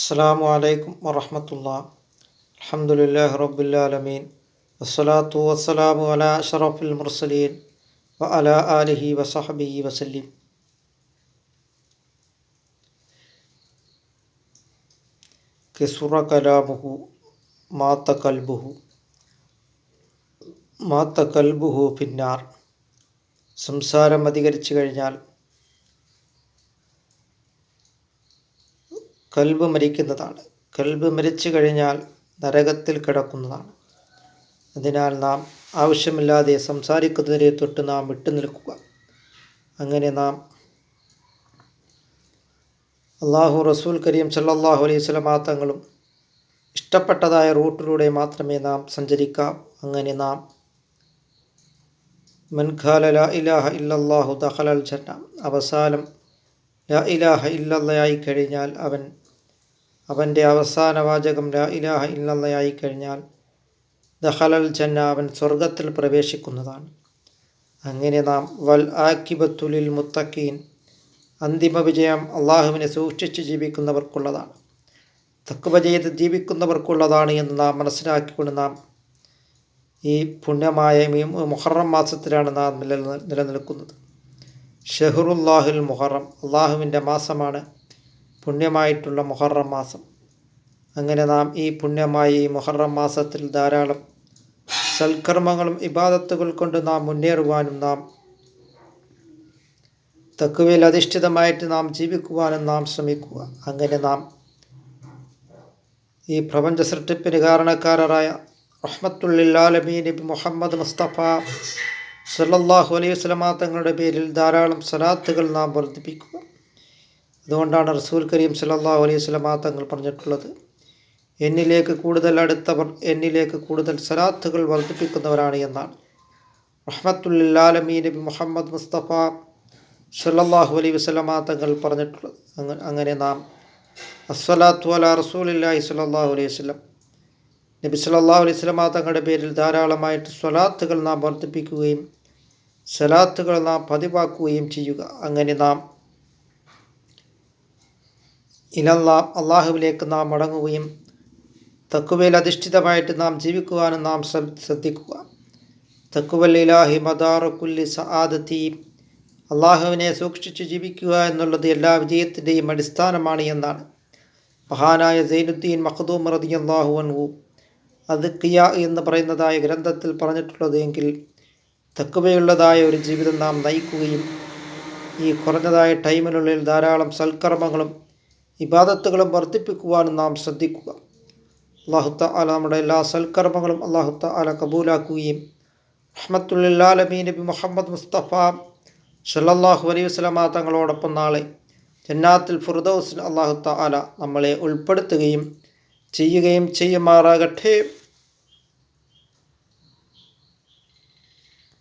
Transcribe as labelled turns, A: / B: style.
A: അസ്സാം വലൈക്കും വറഹമത്തുള്ള. അലഹമുല്ലാ റബുല്ലാലമീൻ വസ്സലാത്തു വസ്സലാമു അല അഷറഫുൽ മുർസലീൻ വ അല ആലിഹി വസഹബി വസല്ലിം. കെസുറ കലാമുഹു മാത്ത കൽബുഹു മാത്ത കൽബുഹു പിന്നാർ സംസാരം അധികരിച്ചു കഴിഞ്ഞാൽ കൽബ് മരിക്കുന്നതാണ്. കൽബ് മരിച്ചു കഴിഞ്ഞാൽ നരകത്തിൽ കിടക്കുന്നതാണ്. അതിനാൽ നാം ആവശ്യമില്ലാതെ സംസാരിക്കുന്നതിനെ തൊട്ട് നാം വിട്ടു നിൽക്കുക. അങ്ങനെ നാം അള്ളാഹു റസൂൽ കരീം സല്ലാഹു അലൈഹി സ്വലമാ ഇഷ്ടപ്പെട്ടതായ റൂട്ടിലൂടെ മാത്രമേ നാം സഞ്ചരിക്കാം. അങ്ങനെ നാം മൻഖാല ലാ ഇലാഹ ഇല്ലാഹു ദഹലൽ ജന്ന അവസാനം ലാ ഇലാഹ ഇല്ലല്ലയായി കഴിഞ്ഞാൽ അവൻ അവന്റെ അവസാന വാചകം ലാ ഇലാഹ ഇല്ലല്ലയായി കഴിഞ്ഞാൽ ദഹലൽ ജന്ന അവൻ സ്വർഗത്തിൽ പ്രവേശിക്കുന്നതാണ്. അങ്ങനെ നാം വൽ ആക്കിബത്തുലിൽ മുത്തക്കീൻ അന്തിമ വിജയം അള്ളാഹുവിനെ സൂക്ഷിച്ച് ജീവിക്കുന്നവർക്കുള്ളതാണ്. തക്കുവ ചെയ്ത് ജീവിക്കുന്നവർക്കുള്ളതാണ് എന്ന് നാം മനസ്സിലാക്കിക്കൊണ്ട് നാം ഈ പുണ്യമായ മുഹറം മാസത്തിലാണ് നാം നില നിലനിൽക്കുന്നത്. ഷെഹറുല്ലാഹുൽ മുഹറം അള്ളാഹുവിന്റെ മാസമാണ്. പുണ്യമായിട്ടുള്ള മുഹറം മാസം. അങ്ങനെ നാം ഈ പുണ്യമായ ഈ മുഹറം മാസത്തിൽ ധാരാളം സൽക്കർമ്മങ്ങളും ഇബാദത്തുകൾ കൊണ്ട് നാം മുന്നേറുവാനും നാം തക്കുവയിൽ അധിഷ്ഠിതമായിട്ട് നാം ജീവിക്കുവാനും നാം ശ്രമിക്കുക. അങ്ങനെ നാം ഈ പ്രപഞ്ച സൃഷ്ടിപ്പിന് കാരണക്കാരായ റഹ്മത്തുല്ലാലമീ നബി മുഹമ്മദ് മുസ്തഫ സല്ലാഹു അലൈഹി സ്വലമാ തങ്ങളുടെ പേരിൽ ധാരാളം സലാത്തുകൾ നാം വർദ്ധിപ്പിക്കുക. അതുകൊണ്ടാണ് റസൂൽ കരീം സല്ലല്ലാഹു അലൈഹി വസല്ലമ തങ്ങൾ പറഞ്ഞിട്ടുള്ളത്. എന്നിലേക്ക് കൂടുതൽ അടുത്തവർ എന്നിലേക്ക് കൂടുതൽ സലാത്തുകൾ വർദ്ധിപ്പിക്കുന്നവരാണ് എന്നാണ്. റഹ്മത്തുല്ലാലമീ നബി മുഹമ്മദ് മുസ്തഫ സല്ലല്ലാഹു അലൈഹി വസല്ലമ തങ്ങൾ പറഞ്ഞിട്ടുള്ളത്. അങ്ങനെ നാം അസ്വലാത്തു അല റസൂലില്ലാഹി സല്ലല്ലാഹു അലൈഹി വസ്ലം നബി സല്ലല്ലാഹു അലൈഹി വസല്ലമ തങ്ങളുടെ പേരിൽ ധാരാളമായിട്ട് സ്വലാത്തുകൾ നാം വർദ്ധിപ്പിക്കുകയും സലാത്തുകൾ നാം പതിവാക്കുകയും ചെയ്യുക. അങ്ങനെ നാം ഇലല്ലാ അള്ളാഹുവിലേക്ക് നാം മടങ്ങുകയും തക്കുവയിൽ അധിഷ്ഠിതമായിട്ട് നാം ജീവിക്കുവാനും നാം ശ്രദ്ധിക്കുക. തക്കുവൽ ഇലാഹി മദാറുക്കുല്ലി സആദത്തി. അള്ളാഹുവിനെ സൂക്ഷിച്ച് ജീവിക്കുക എന്നുള്ളത് എല്ലാ വിജയത്തിന്റെയും അടിസ്ഥാനമാണ് എന്നാണ്. മഹാനായ സൈനുദ്ദീൻ മഖദൂം റതി അള്ളാഹു അൻഹു അത് കിയ എന്ന് പറയുന്നതായ ഗ്രന്ഥത്തിൽ പറഞ്ഞിട്ടുള്ളത് എങ്കിൽ തക്കുവയുള്ളതായ ഒരു ജീവിതം നാം നയിക്കുകയും ഈ കുറഞ്ഞതായ ടൈമിനുള്ളിൽ ധാരാളം സൽക്കർമ്മങ്ങളും ഇബാദത്തുകളും വർദ്ധിപ്പിക്കുവാനും നാം ശ്രദ്ധിക്കുക. അള്ളാഹുത്ത ആല നമ്മുടെ എല്ലാ സൽക്കർമ്മങ്ങളും അള്ളാഹുത്ത ആല കബൂലാക്കുകയും റഹ്മത്തുല്ലാലമീ നബി മുഹമ്മദ് മുസ്തഫ സല്ലല്ലാഹു അലൈഹി വസ്ലമ തങ്ങളോടൊപ്പം നാളെ ജന്നാത്തിൽ ഫുർദൌസിൻ അള്ളാഹുത്ത ആല നമ്മളെ ഉൾപ്പെടുത്തുകയും ചെയ്യുകയും ചെയ്യുമാറാകട്ടെ.